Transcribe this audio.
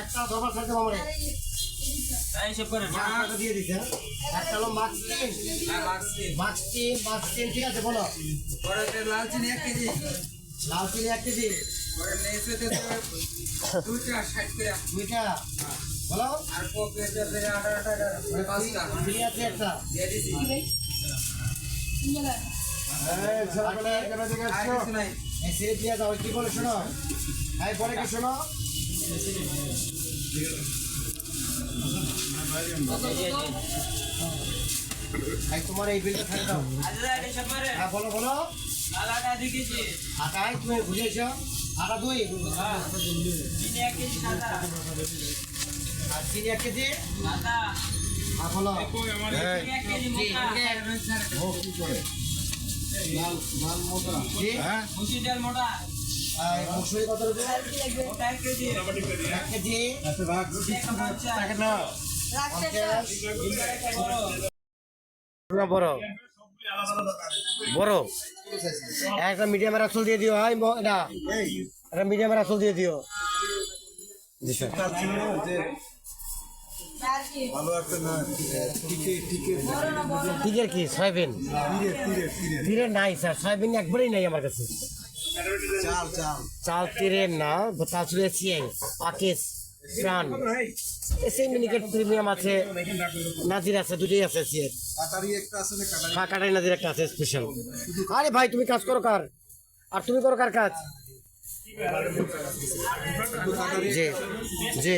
একটা দরবার থাকতে আমার ঠিক আছে বলো। লাল চিনি এক কেজি। লাল চিনি এক কেজি। পরে দুইটা দুইটা। বলো। আর আঠারো টাকা মানে পাঁচটা। একটা। দিয়ে যাও কি বলে শোনো? পরে কি শোনো? এই তোমার এই বিলটা খাই দাও। হ্যাঁ বলো বলো। আটাই তুমি বুঝেছ আটা দুই। আর চিনি এক কেজি? আর বলো। জি? এই মুসুরি কত রুপি এক কেজি। পঞ্চাশ বড়। বড়। একটা দিয়ে দিও হাই এটা। একটা দিয়ে দিও। জি স্যার টিকের কি? সয়াবিন? তীরে নাই স্যার। সয়াবিন একবারেই নাই আমার কাছে। চাল চাল। চাল তীরের না তাছাড়া আকেশ প্রাণ এসে মিনিকেট প্রিমিয়াম আছে, নাজির আছে, দুটোই আছে আছে না কাটারি নাজির একটা আছে স্পেশাল আরে ভাই, তুমি কাজ করো কার? আর তুমি করো কার কাজ? জি জি।